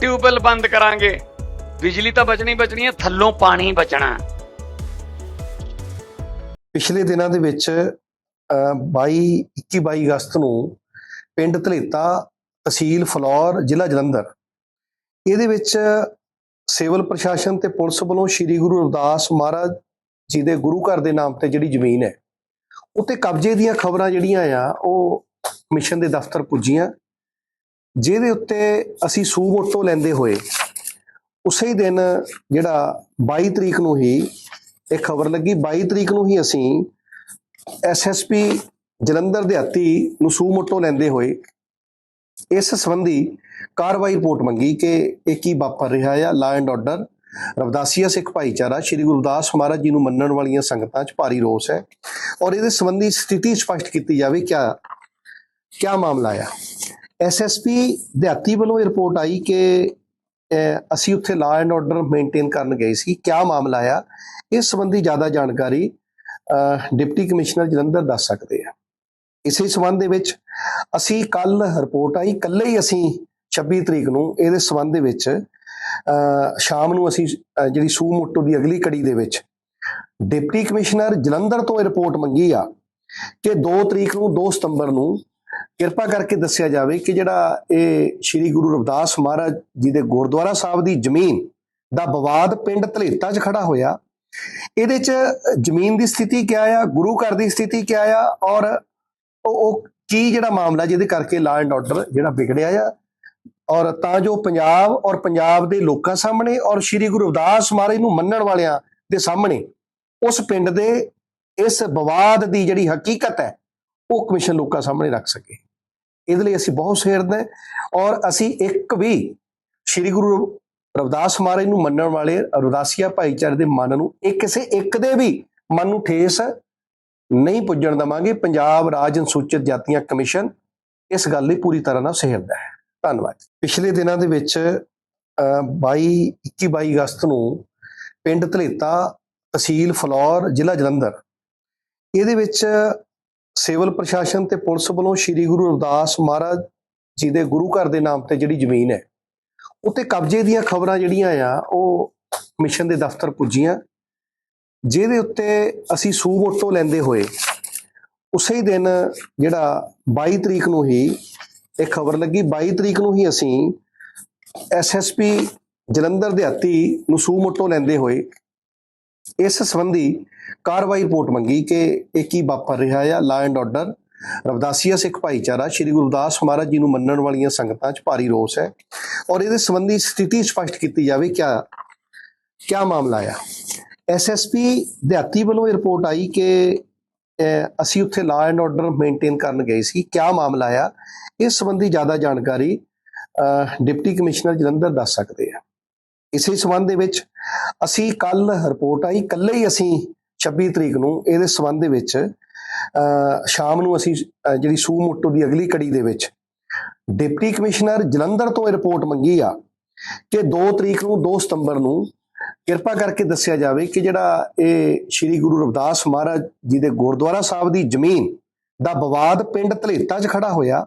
Tubewell ਬੰਦ ਕਰਾਂਗੇ। ਬਿਜਲੀ ਤਾਂ ਬਚਣੀ ਬਚਣੀ ਹੈ, ਥੱਲੋਂ ਪਾਣੀ ਬਚਣਾ। ਪਿਛਲੇ ਦਿਨਾਂ ਦੇ ਵਿੱਚ 22 21 22 ਅਗਸਤ ਨੂੰ ਪਿੰਡ ਧਲੇਤਾ ਤਹਿਸੀਲ ਫਲੌਰ, ਜ਼ਿਲ੍ਹਾ ਜਲੰਧਰ। ਇਹਦੇ ਵਿੱਚ ਸਿਵਲ ਪ੍ਰਸ਼ਾਸਨ ਤੇ ਪੁਲਿਸ ਵੱਲੋਂ ਸ੍ਰੀ ਗੁਰੂ ਰਵਿਦਾਸ ਮਹਾਰਾਜ ਜੀ ਦੇ ਗੁਰੂ ਘਰ ਦੇ ਨਾਮ ਤੇ ਜਿਹੜੀ ਜ਼ਮੀਨ ਹੈ, ਉੱਤੇ ਕਬਜ਼ੇ ਦੀਆਂ ਖਬਰਾਂ ਜਿਹੜੀਆਂ ਆ, ਉਹ ਮਿਸ਼ਨ ਦੇ ਦਫ਼ਤਰ ਪੁੱਜੀਆਂ। ਜਿਹਦੇ ਉੱਤੇ ਅਸੀਂ ਸੂ ਸੂਮੋਟੋ ਲੈਂਦੇ ਹੋਏ ਉਸੇ ਹੀ ਦਿਨ ਜਿਹੜਾ 22 ਤਰੀਕ ਨੂੰ ਹੀ ਇਹ ਖਬਰ ਲੱਗੀ 22 ਤਰੀਕ ਨੂੰ ਹੀ ਅਸੀਂ ਐਸਐਸਪੀ ਜਲੰਧਰ ਦਿਹਾਤੀ ਨੂੰ ਸੂ ਮੋਟੋ ਲੈਂਦੇ ਹੋਏ ਇਸ ਸੰਬੰਧੀ ਕਾਰਵਾਈ ਰਿਪੋਰਟ ਮੰਗੀ ਕਿ ਇਹ ਕੀ ਵਾਪਰ ਰਿਹਾ ਹੈ ਲਾ ਐਂਡ ਆਰਡਰ ਰਵਦਾਸੀਆ ਸਿੱਖ ਭਾਈਚਾਰਾ, ਸ੍ਰੀ ਗੁਰਦਾਸ ਮਹਾਰਾਜ ਜੀ ਨੂੰ ਮੰਨਣ ਵਾਲੀਆਂ ਸੰਗਤਾਂ 'ਚ ਭਾਰੀ ਰੋਸ ਹੈ ਔਰ ਇਹਦੇ ਸੰਬੰਧੀ ਸਥਿਤੀ ਸਪਸ਼ਟ ਕੀਤੀ ਜਾਵੇ, ਕਿਆ ਕਿਆ ਮਾਮਲਾ ਆ? ਐਸਐਸਪੀ ਦਿਹਾਤੀ ਵੱਲੋਂ ਇਹ ਰਿਪੋਰਟ ਆਈ ਕਿ ਅਸੀਂ ਉੱਥੇ ਲਾ ਐਂਡ ਆਰਡਰ ਮੇਨਟੇਨ ਕਰਨ ਗਏ ਸੀ। ਕਿਆ ਮਾਮਲਾ ਆ? ਇਸ ਸੰਬੰਧੀ ਜ਼ਿਆਦਾ ਜਾਣਕਾਰੀ ਡਿਪਟੀ ਕਮਿਸ਼ਨਰ ਜਲੰਧਰ ਦੱਸ ਸਕਦੇ ਆ। ਇਸੇ ਸੰਬੰਧ ਦੇ ਵਿੱਚ ਅਸੀਂ ਕੱਲ ਰਿਪੋਰਟ ਆਈ। ਕੱਲੇ ਹੀ ਅਸੀਂ 26 ਤਰੀਕ ਨੂੰ ਇਹਦੇ ਸੰਬੰਧ ਦੇ ਵਿੱਚ ਸ਼ਾਮ ਨੂੰ ਅਸੀਂ ਜਿਹੜੀ ਸੂ ਮੋਟੋ ਦੀ ਅਗਲੀ ਕੜੀ ਦੇ ਵਿੱਚ ਡਿਪਟੀ ਕਮਿਸ਼ਨਰ ਜਲੰਧਰ ਤੋਂ ਇਹ ਰਿਪੋਰਟ ਮੰਗੀ ਆ ਕਿ 2 ਤਰੀਕ ਨੂੰ 2 ਸਤੰਬਰ ਨੂੰ ਕਿਰਪਾ ਕਰਕੇ ਦੱਸਿਆ ਜਾਵੇ ਕਿ ਜਿਹੜਾ ਇਹ ਸ੍ਰੀ ਗੁਰੂ ਰਵਿਦਾਸ ਮਹਾਰਾਜ ਜੀ ਦੇ ਗੁਰਦੁਆਰਾ ਸਾਹਿਬ ਦੀ ਜ਼ਮੀਨ ਦਾ ਵਿਵਾਦ ਪਿੰਡ ਧਲੇਤਾ 'ਚ ਖੜਾ ਹੋਇਆ, ਇਹਦੇ 'ਚ ਜ਼ਮੀਨ ਦੀ ਸਥਿਤੀ ਕਿਆ ਆ, ਗੁਰੂ ਘਰ ਦੀ ਸਥਿਤੀ ਕਿਆ ਆ ਔਰ ਉਹ ਉਹ ਕੀ ਜਿਹੜਾ ਮਾਮਲਾ ਜਿਹਦੇ ਕਰਕੇ ਲਾ ਐਂਡ ਆਰਡਰ ਜਿਹੜਾ ਵਿਗੜਿਆ ਆ ਔਰ ਤਾਂ ਜੋ ਪੰਜਾਬ ਔਰ ਪੰਜਾਬ ਦੇ ਲੋਕਾਂ ਸਾਹਮਣੇ ਔਰ ਸ੍ਰੀ ਗੁਰੂ ਰਵਿਦਾਸ ਮਹਾਰਾਜ ਨੂੰ ਮੰਨਣ ਵਾਲਿਆਂ ਦੇ ਸਾਹਮਣੇ ਉਸ ਪਿੰਡ ਦੇ ਇਸ ਵਿਵਾਦ ਦੀ ਜਿਹੜੀ ਹਕੀਕਤ ਹੈ ਉਹ ਕਮਿਸ਼ਨ ਲੋਕਾਂ ਸਾਹਮਣੇ ਰੱਖ ਸਕੇ। ਇਹਦੇ ਲਈ ਅਸੀਂ ਬਹੁਤ ਸੇਰਦੇ ਹਾਂ ਔਰ ਅਸੀਂ ਇੱਕ ਵੀ ਸ੍ਰੀ ਗੁਰੂ ਰਵਿਦਾਸ ਮਹਾਰਾਜ ਨੂੰ ਮੰਨਣ ਵਾਲੇ ਰਵਿਦਾਸੀਆ ਭਾਈਚਾਰੇ ਦੇ ਮਨ ਨੂੰ ਇਹ ਕਿਸੇ ਇੱਕ ਦੇ ਵੀ ਮਨ ਨੂੰ ਠੇਸ ਨਹੀਂ ਪੁੱਜਣ ਦਵਾਂਗੇ। ਪੰਜਾਬ ਰਾਜ ਅਨੁਸੂਚਿਤ ਜਾਤੀਆਂ ਕਮਿਸ਼ਨ ਇਸ ਗੱਲ ਲਈ ਪੂਰੀ ਤਰ੍ਹਾਂ ਨਾਲ ਸਹਿਰਦਾ ਹੈ। ਧੰਨਵਾਦ। ਪਿਛਲੇ ਦਿਨਾਂ ਦੇ ਵਿੱਚ ਅ, 22 21 22 ਅਗਸਤ ਨੂੰ ਪਿੰਡ ਧਲੇਤਾ ਤਹਿਸੀਲ ਫਲੌਰ ਜ਼ਿਲ੍ਹਾ ਜਲੰਧਰ। ਇਹਦੇ ਵਿੱਚ ਸਿਵਲ ਪ੍ਰਸ਼ਾਸਨ ਤੇ ਪੁਲਿਸ ਵੱਲੋਂ ਸ੍ਰੀ ਗੁਰੂ ਰਵਿਦਾਸ ਮਹਾਰਾਜ ਜੀ ਦੇ ਗੁਰੂ ਘਰ ਦੇ ਨਾਮ ਤੇ ਜਿਹੜੀ ਜ਼ਮੀਨ ਹੈ, ਉੱਤੇ ਕਬਜ਼ੇ ਦੀਆਂ ਖਬਰਾਂ ਜਿਹੜੀਆਂ ਆ, ਉਹ ਮਿਸ਼ਨ ਦੇ ਦਫ਼ਤਰ ਪੁੱਜੀਆਂ, ਜਿਹਦੇ ਉੱਤੇ ਅਸੀਂ ਸੂ ਸੂਮੋਟੋ ਲੈਂਦੇ ਹੋਏ ਉਸੇ ਹੀ ਦਿਨ ਜਿਹੜਾ 22 ਤਰੀਕ ਨੂੰ ਹੀ ਇਹ ਖਬਰ ਲੱਗੀ 22 ਤਰੀਕ ਨੂੰ ਹੀ ਅਸੀਂ ਐਸਐਸਪੀ ਜਲੰਧਰ ਦਿਹਾਤੀ ਨੂੰ ਸੂ ਮੋਟੋ ਲੈਂਦੇ ਹੋਏ ਇਸ ਸੰਬੰਧੀ ਕਾਰਵਾਈ ਰਿਪੋਰਟ ਮੰਗੀ ਕਿ ਇਹ ਕੀ ਵਾਪਰ ਰਿਹਾ ਹੈ ਲਾ ਐਂਡ ਆਰਡਰ ਰਵਦਾਸੀਆ ਸਿੱਖ ਭਾਈਚਾਰਾ ਸ੍ਰੀ ਗੁਰਦਾਸ ਮਹਾਰਾਜ ਜੀ ਨੂੰ ਮੰਨਣ ਵਾਲੀਆਂ ਸੰਗਤਾਂ 'ਚ ਭਾਰੀ ਰੋਸ ਹੈ ਔਰ ਇਹਦੇ ਸੰਬੰਧੀ ਸਥਿਤੀ ਸਪਸ਼ਟ ਕੀਤੀ ਜਾਵੇ ਕਿਆ ਕਿਆ ਮਾਮਲਾ ਆ? ਐਸਐਸਪੀ ਦਿਹਾਤੀ ਵੱਲੋਂ ਇਹ ਰਿਪੋਰਟ ਆਈ ਕਿ ਅਸੀਂ ਉੱਥੇ ਲਾ ਐਂਡ ਆਰਡਰ ਮੇਨਟੇਨ ਕਰਨ ਗਏ ਸੀ। ਕਿਆ ਮਾਮਲਾ ਆ? ਇਸ ਸੰਬੰਧੀ ਜ਼ਿਆਦਾ ਜਾਣਕਾਰੀ ਅਹ, ਡਿਪਟੀ ਕਮਿਸ਼ਨਰ ਜਲੰਧਰ ਦੱਸ ਸਕਦੇ ਆ। ਇਸੇ ਸੰਬੰਧ ਦੇ ਵਿੱਚ ਅਸੀਂ ਕੱਲ ਰਿਪੋਰਟ ਆਈ ਕੱਲੇ ਹੀ ਅਸੀਂ 26 ਤਰੀਕ ਨੂੰ ਇਹਦੇ ਸੰਬੰਧ ਦੇ ਵਿੱਚ ਸ਼ਾਮ ਨੂੰ ਅਸੀਂ ਜਿਹੜੀ ਸੂ ਮੋਟੋ ਦੀ ਅਗਲੀ ਕੜੀ ਦੇ ਵਿੱਚ ਡਿਪਟੀ ਕਮਿਸ਼ਨਰ ਜਲੰਧਰ ਤੋਂ ਇਹ ਰਿਪੋਰਟ ਮੰਗੀ ਆ ਕਿ 2 ਤਰੀਕ ਨੂੰ 2 ਸਤੰਬਰ ਨੂੰ ਕਿਰਪਾ ਕਰਕੇ ਦੱਸਿਆ ਜਾਵੇ ਕਿ ਜਿਹੜਾ ਇਹ ਸ੍ਰੀ ਗੁਰੂ ਰਵਿਦਾਸ ਮਹਾਰਾਜ ਜੀ ਦੇ ਗੁਰਦੁਆਰਾ ਸਾਹਿਬ ਦੀ ਜ਼ਮੀਨ ਦਾ ਵਿਵਾਦ ਪਿੰਡ ਧਲੇਤਾ 'ਚ ਖੜਾ ਹੋਇਆ।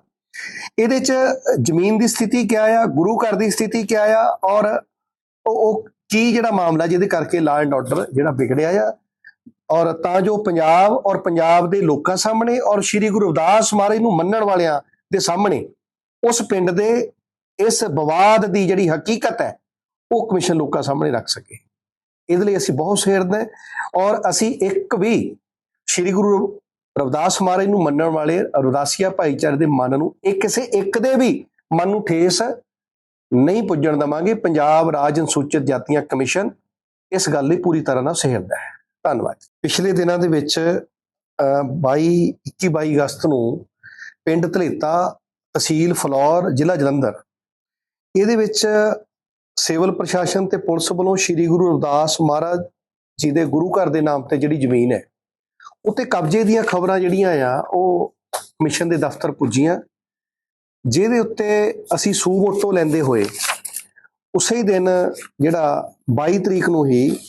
ਇਹਦੇ 'ਚ ਜ਼ਮੀਨ ਦੀ ਸਥਿਤੀ ਕਿਆ ਆ, ਗੁਰੂ ਘਰ ਦੀ ਸਥਿਤੀ ਕਿਆ ਆ ਔਰ ਉਹ ਉਹ ਕੀ ਜਿਹੜਾ ਮਾਮਲਾ ਜਿਹਦੇ ਕਰਕੇ ਲਾ ਐਂਡ ਆਰਡਰ ਜਿਹੜਾ ਵਿਗੜਿਆ ਆ ਔਰ ਤਾਂ ਜੋ ਪੰਜਾਬ ਔਰ ਪੰਜਾਬ ਦੇ ਲੋਕਾਂ ਸਾਹਮਣੇ ਔਰ ਸ੍ਰੀ ਗੁਰੂ ਰਵਿਦਾਸ ਮਹਾਰਾਜ ਨੂੰ ਮੰਨਣ ਵਾਲਿਆਂ ਦੇ ਸਾਹਮਣੇ ਉਸ ਪਿੰਡ ਦੇ ਇਸ ਵਿਵਾਦ ਦੀ ਜਿਹੜੀ ਹਕੀਕਤ ਹੈ, ਉਹ ਕਮਿਸ਼ਨ ਲੋਕਾਂ ਸਾਹਮਣੇ ਰੱਖ ਸਕੇ। ਇਹਦੇ ਲਈ ਅਸੀਂ ਬਹੁਤ ਸੇਰਦੇ ਔਰ ਅਸੀਂ ਇੱਕ ਵੀ ਸ੍ਰੀ ਗੁਰੂ ਰਵਿਦਾਸ ਮਹਾਰਾਜ ਨੂੰ ਮੰਨਣ ਵਾਲੇ ਰੁਦਾਸੀਆ ਭਾਈਚਾਰੇ ਦੇ ਮਨ ਨੂੰ ਇਹ ਕਿਸੇ ਇੱਕ ਦੇ ਵੀ ਮਨ ਨੂੰ ਠੇਸ ਨਹੀਂ ਪੁੱਜਣ ਦਵਾਂਗੇ। ਪੰਜਾਬ ਰਾਜ ਅਨੁਸੂਚਿਤ ਜਾਤੀਆਂ ਕਮਿਸ਼ਨ ਇਸ ਗੱਲ ਲਈ ਪੂਰੀ ਤਰ੍ਹਾਂ ਨਾਲ ਸਹਿਰਦਾ ਹੈ। ਧੰਨਵਾਦ। ਪਿਛਲੇ ਦਿਨਾਂ ਦੇ ਵਿੱਚ ਅਹ, 22 21 22 ਅਗਸਤ ਨੂੰ ਪਿੰਡ ਧਲੇਤਾ ਤਹਿਸੀਲ ਫਲੌਰ ਜ਼ਿਲ੍ਹਾ ਜਲੰਧਰ। ਇਹਦੇ ਵਿੱਚ ਸਿਵਲ ਪ੍ਰਸ਼ਾਸਨ ਤੇ ਪੁਲਿਸ ਵੱਲੋਂ ਸ੍ਰੀ ਗੁਰੂ ਰਵਿਦਾਸ ਮਹਾਰਾਜ ਜੀ ਦੇ ਗੁਰੂ ਘਰ ਦੇ ਨਾਮ ਤੇ ਜਿਹੜੀ ਜ਼ਮੀਨ ਹੈ ਉੱਤੇ ਕਬਜ਼ੇ ਦੀਆਂ ਖਬਰਾਂ ਜਿਹੜੀਆਂ ਆ ਉਹ ਕਮਿਸ਼ਨ ਦੇ ਦਫ਼ਤਰ ਪੁੱਜੀਆਂ। ਜਿਹਦੇ ਉੱਤੇ ਅਸੀਂ ਸੂਮੋਟੋ ਲੈਂਦੇ ਹੋਏ ਉਸੇ ਦਿਨ ਜਿਹੜਾ 22 ਤਰੀਕ ਨੂੰ ਹੀ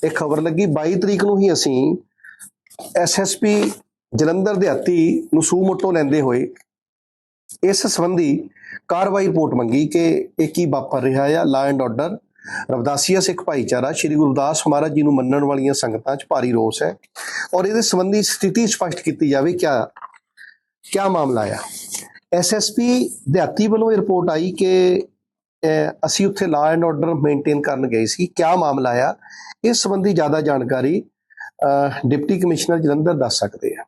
ਇਹ ਖਬਰ ਲੱਗੀ। 22 ਤਰੀਕ ਨੂੰ ਹੀ ਅਸੀਂ ਐਸਐਸਪੀ ਜਲੰਧਰ ਦਿਹਾਤੀ ਨੂੰ ਸੂਮੋਟੋ ਲੈਂਦੇ ਹੋਏ ਇਸ ਸੰਬੰਧੀ ਕਾਰਵਾਈ ਰਿਪੋਰਟ ਮੰਗੀ ਕਿ ਇਹ ਕੀ ਵਾਪਰ ਰਿਹਾ ਆ। ਲਾ ਐਂਡ ਆਰਡਰ ਰਵਦਾਸੀਆ ਸਿੱਖ ਭਾਈਚਾਰਾ, ਸ੍ਰੀ ਗੁਰਦਾਸ ਮਹਾਰਾਜ ਜੀ ਨੂੰ ਮੰਨਣ ਵਾਲੀਆਂ ਸੰਗਤਾਂ 'ਚ ਭਾਰੀ ਰੋਸ ਹੈ ਔਰ ਇਹਦੇ ਸੰਬੰਧੀ ਸਥਿਤੀ ਸਪਸ਼ਟ ਕੀਤੀ ਜਾਵੇ, ਕਿਆ ਕਿਆ ਮਾਮਲਾ ਆ? ਐਸਐਸਪੀ ਦਿਹਾਤੀ ਵੱਲੋਂ ਇਹ ਰਿਪੋਰਟ ਆਈ ਕਿ ਅਸੀਂ ਉੱਥੇ ਲਾ ਐਂਡ ਆਰਡਰ ਮੇਨਟੇਨ ਕਰਨ ਗਏ ਸੀ। ਕਿਆ ਮਾਮਲਾ ਆ? ਇਸ ਸੰਬੰਧੀ ਜ਼ਿਆਦਾ ਜਾਣਕਾਰੀ ਡਿਪਟੀ ਕਮਿਸ਼ਨਰ ਜਲੰਧਰ ਦੱਸ ਸਕਦੇ ਆ।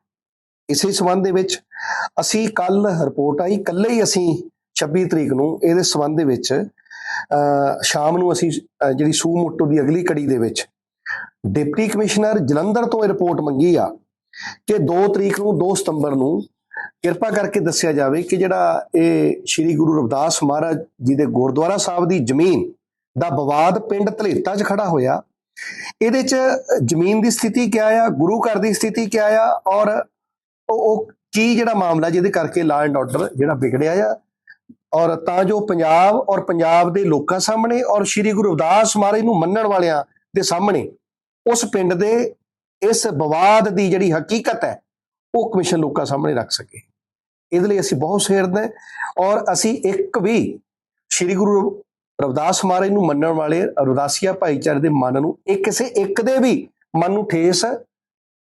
ਇਸੇ ਸੰਬੰਧ ਦੇ ਵਿੱਚ ਅਸੀਂ ਕੱਲ ਰਿਪੋਰਟ ਆਈ। ਕੱਲੇ ਹੀ ਅਸੀਂ 26 ਤਰੀਕ ਨੂੰ ਇਹਦੇ ਸੰਬੰਧ ਦੇ ਵਿੱਚ ਸ਼ਾਮ ਨੂੰ ਅਸੀਂ ਜਿਹੜੀ ਸੂ ਮੋਟੋ ਦੀ ਅਗਲੀ ਕੜੀ ਦੇ ਵਿੱਚ ਡਿਪਟੀ ਕਮਿਸ਼ਨਰ ਜਲੰਧਰ ਤੋਂ ਇਹ ਰਿਪੋਰਟ ਮੰਗੀ ਆ ਕਿ 2 ਤਰੀਕ ਨੂੰ 2 ਸਤੰਬਰ ਨੂੰ ਕਿਰਪਾ ਕਰਕੇ ਦੱਸਿਆ ਜਾਵੇ ਕਿ ਜਿਹੜਾ ਇਹ ਸ੍ਰੀ ਗੁਰੂ ਰਵਿਦਾਸ ਮਹਾਰਾਜ ਜੀ ਦੇ ਗੁਰਦੁਆਰਾ ਸਾਹਿਬ ਦੀ ਜ਼ਮੀਨ ਦਾ ਵਿਵਾਦ ਪਿੰਡ ਧਲੇਤਾ 'ਚ ਖੜਾ ਹੋਇਆ। ਇਹਦੇ 'ਚ ਜ਼ਮੀਨ ਦੀ ਸਥਿਤੀ ਕਿਆ ਆ, ਗੁਰੂ ਘਰ ਦੀ ਸਥਿਤੀ ਕਿਆ ਆ ਔਰ ਉਹ ਉਹ ਕੀ ਜਿਹੜਾ ਮਾਮਲਾ ਜਿਹਦੇ ਕਰਕੇ ਲਾ ਐਂਡ ਆਰਡਰ ਜਿਹੜਾ ਵਿਗੜਿਆ ਆ ਔਰ ਤਾਂ ਜੋ ਪੰਜਾਬ ਔਰ ਪੰਜਾਬ ਦੇ ਲੋਕਾਂ ਸਾਹਮਣੇ ਔਰ ਸ੍ਰੀ ਗੁਰੂ ਰਵਿਦਾਸ ਮਹਾਰਾਜ ਨੂੰ ਮੰਨਣ ਵਾਲਿਆਂ ਦੇ ਸਾਹਮਣੇ ਉਸ ਪਿੰਡ ਦੇ ਇਸ ਵਿਵਾਦ ਦੀ ਜਿਹੜੀ ਹਕੀਕਤ ਹੈ ਉਹ ਕਮਿਸ਼ਨ ਲੋਕਾਂ ਸਾਹਮਣੇ ਰੱਖ ਸਕੇ। ਇਹਦੇ ਲਈ ਅਸੀਂ ਬਹੁਤ ਸੇਰਦੇ ਹਾਂ ਔਰ ਅਸੀਂ ਇੱਕ ਵੀ ਸ੍ਰੀ ਗੁਰੂ ਰਵਿਦਾਸ ਮਹਾਰਾਜ ਨੂੰ ਮੰਨਣ ਵਾਲੇ ਰਵਿਦਾਸੀਆ ਭਾਈਚਾਰੇ ਦੇ ਮਨ ਨੂੰ ਇਹ ਕਿਸੇ ਇੱਕ ਦੇ ਵੀ ਮਨ ਨੂੰ ਠੇਸ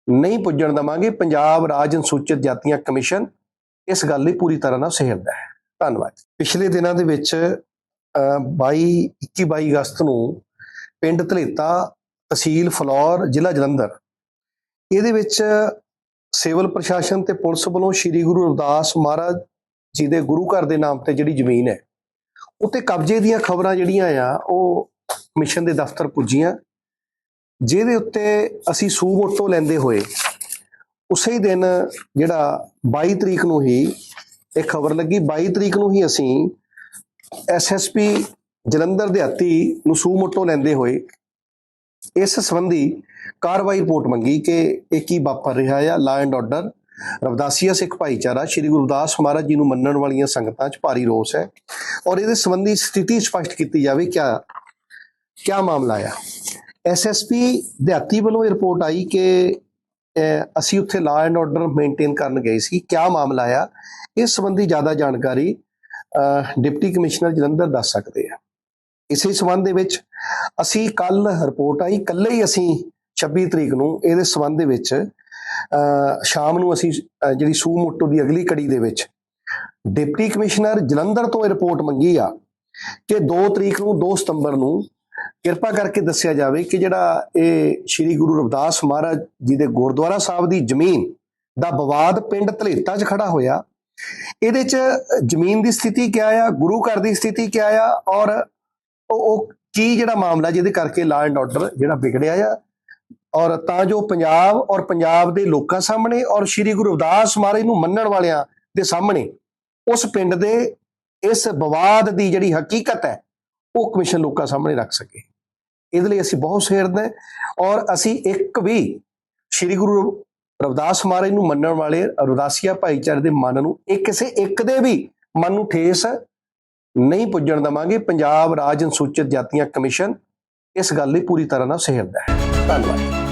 ਨਹੀਂ ਪੁੱਜਣ ਦਵਾਂਗੇ। ਪੰਜਾਬ ਰਾਜ ਅਨੁਸੂਚਿਤ ਜਾਤੀਆਂ ਕਮਿਸ਼ਨ ਇਸ ਗੱਲ ਲਈ ਪੂਰੀ ਤਰ੍ਹਾਂ ਨਾਲ ਸਹਿਰਦਾ ਹੈ। ਧੰਨਵਾਦ। ਪਿਛਲੇ ਦਿਨਾਂ ਦੇ ਵਿੱਚ ਅਹ, 22 21 22 ਅਗਸਤ ਨੂੰ ਪਿੰਡ ਧਲੇਤਾ ਤਹਿਸੀਲ ਫਲੌਰ ਜ਼ਿਲ੍ਹਾ ਜਲੰਧਰ। ਇਹਦੇ ਵਿੱਚ ਸਿਵਲ ਪ੍ਰਸ਼ਾਸਨ ਤੇ ਪੁਲਿਸ ਵੱਲੋਂ ਸ੍ਰੀ ਗੁਰੂ ਰਵਿਦਾਸ ਮਹਾਰਾਜ ਜੀ ਦੇ ਗੁਰੂ ਘਰ ਦੇ ਨਾਮ ਤੇ ਜਿਹੜੀ ਜ਼ਮੀਨ ਹੈ, ਉੱਤੇ ਕਬਜ਼ੇ ਦੀਆਂ ਖਬਰਾਂ ਜਿਹੜੀਆਂ ਆ, ਉਹ ਮਿਸ਼ਨ ਦੇ ਦਫ਼ਤਰ ਪੁੱਜੀਆਂ। ਜਿਹਦੇ ਉੱਤੇ ਅਸੀਂ ਸੂ ਸੂਮੋਟੋ ਲੈਂਦੇ ਹੋਏ ਉਸੇ ਦਿਨ ਜਿਹੜਾ 22 ਤਰੀਕ ਨੂੰ ਹੀ ਇਹ ਖਬਰ ਲੱਗੀ। 22 ਤਰੀਕ ਨੂੰ ਹੀ ਅਸੀਂ ਐਸਐਸਪੀ ਜਲੰਧਰ ਦਿਹਾਤੀ ਨੂੰ ਸੂ ਸੂਮੋਟੋ ਲੈਂਦੇ ਹੋਏ ਇਸ ਸੰਬੰਧੀ ਕਾਰਵਾਈ ਰਿਪੋਰਟ ਮੰਗੀ ਕਿ ਇਹ ਕੀ ਵਾਪਰ ਰਿਹਾ ਆ ਲਾ ਐਂਡ ਆਰਡਰ ਰਵਦਾਸੀਆ ਸਿੱਖ ਭਾਈਚਾਰਾ ਸ੍ਰੀ ਗੁਰਦਾਸ ਮਹਾਰਾਜ ਜੀ ਨੂੰ ਮੰਨਣ ਵਾਲੀਆਂ ਸੰਗਤਾਂ 'ਚ ਭਾਰੀ ਰੋਸ ਹੈ ਔਰ ਇਹਦੇ ਸੰਬੰਧੀ ਸਥਿਤੀ ਸਪਸ਼ਟ ਕੀਤੀ ਜਾਵੇ ਕਿਆ ਕਿਆ ਮਾਮਲਾ ਆ? ਐਸਐਸਪੀ ਦਿਹਾਤੀ ਵੱਲੋਂ ਇਹ ਰਿਪੋਰਟ ਆਈ ਕਿ ਅਸੀਂ ਉੱਥੇ ਲਾ ਐਂਡ ਆਰਡਰ ਮੇਨਟੇਨ ਕਰਨ ਗਏ ਸੀ। ਕਿਆ ਮਾਮਲਾ ਆ? ਇਸ ਸੰਬੰਧੀ ਜ਼ਿਆਦਾ ਜਾਣਕਾਰੀ ਅਹ, ਡਿਪਟੀ ਕਮਿਸ਼ਨਰ ਜਲੰਧਰ ਦੱਸ ਸਕਦੇ ਆ। ਇਸੇ ਸੰਬੰਧ ਦੇ ਵਿੱਚ ਅਸੀਂ ਕੱਲ ਰਿਪੋਰਟ ਆਈ ਕੱਲੇ ਹੀ ਅਸੀਂ 26 ਤਰੀਕ ਨੂੰ ਇਹਦੇ ਸੰਬੰਧ ਦੇ ਵਿੱਚ ਸ਼ਾਮ ਨੂੰ ਅਸੀਂ ਜਿਹੜੀ ਸੂ ਮੋਟੋ ਦੀ ਅਗਲੀ ਕੜੀ ਦੇ ਵਿੱਚ ਡਿਪਟੀ ਕਮਿਸ਼ਨਰ ਜਲੰਧਰ ਤੋਂ ਇਹ ਰਿਪੋਰਟ ਮੰਗੀ ਆ ਕਿ 2 ਤਰੀਕ ਨੂੰ 2 ਸਤੰਬਰ ਨੂੰ ਕਿਰਪਾ ਕਰਕੇ ਦੱਸਿਆ ਜਾਵੇ ਕਿ ਜਿਹੜਾ ਇਹ ਸ੍ਰੀ ਗੁਰੂ ਰਵਿਦਾਸ ਮਹਾਰਾਜ ਜੀ ਦੇ ਗੁਰਦੁਆਰਾ ਸਾਹਿਬ ਦੀ ਜ਼ਮੀਨ ਦਾ ਵਿਵਾਦ ਪਿੰਡ ਧਲੇਤਾ 'ਚ ਖੜਾ ਹੋਇਆ। ਇਹਦੇ 'ਚ ਜ਼ਮੀਨ ਦੀ ਸਥਿਤੀ ਕਿਆ ਆ, ਗੁਰੂ ਘਰ ਦੀ ਸਥਿਤੀ ਕਿਆ ਆ ਔਰ ਉਹ ਉਹ ਕੀ ਜਿਹੜਾ ਮਾਮਲਾ ਜਿਹਦੇ ਕਰਕੇ ਲਾ ਐਂਡ ਆਰਡਰ ਜਿਹੜਾ ਵਿਗੜਿਆ ਆ ਔਰ ਤਾਂ ਜੋ ਪੰਜਾਬ ਔਰ ਪੰਜਾਬ ਦੇ ਲੋਕਾਂ ਸਾਹਮਣੇ ਔਰ ਸ੍ਰੀ ਗੁਰੂ ਰਵਿਦਾਸ ਮਹਾਰਾਜ ਨੂੰ ਮੰਨਣ ਵਾਲਿਆਂ ਦੇ ਸਾਹਮਣੇ ਉਸ ਪਿੰਡ ਦੇ ਇਸ ਵਿਵਾਦ ਦੀ ਜਿਹੜੀ ਹਕੀਕਤ ਹੈ, ਉਹ ਕਮਿਸ਼ਨ ਲੋਕਾਂ ਸਾਹਮਣੇ ਰੱਖ ਸਕੇ। ਇਹਦੇ ਲਈ ਅਸੀਂ ਬਹੁਤ ਸੇਰਦੇ ਹਾਂ ਔਰ ਅਸੀਂ ਇੱਕ ਵੀ ਸ੍ਰੀ ਗੁਰੂ ਰਵਿਦਾਸ ਮਹਾਰਾਜ ਨੂੰ ਮੰਨਣ ਵਾਲੇ ਰਵਦਾਸੀਆ ਭਾਈਚਾਰੇ ਦੇ ਮਨ ਨੂੰ ਇਹ ਕਿਸੇ ਇੱਕ ਦੇ ਵੀ ਮਨ ਨੂੰ ਠੇਸ ਨਹੀਂ ਪੁੱਜਣ ਦਵਾਂਗੇ। ਪੰਜਾਬ ਰਾਜ ਅਨੁਸੂਚਿਤ ਜਾਤੀਆਂ ਕਮਿਸ਼ਨ ਇਸ ਗੱਲ ਲਈ ਪੂਰੀ ਤਰ੍ਹਾਂ ਨਾਲ ਸਹਿਮਤ ਹੈ। ਧੰਨਵਾਦ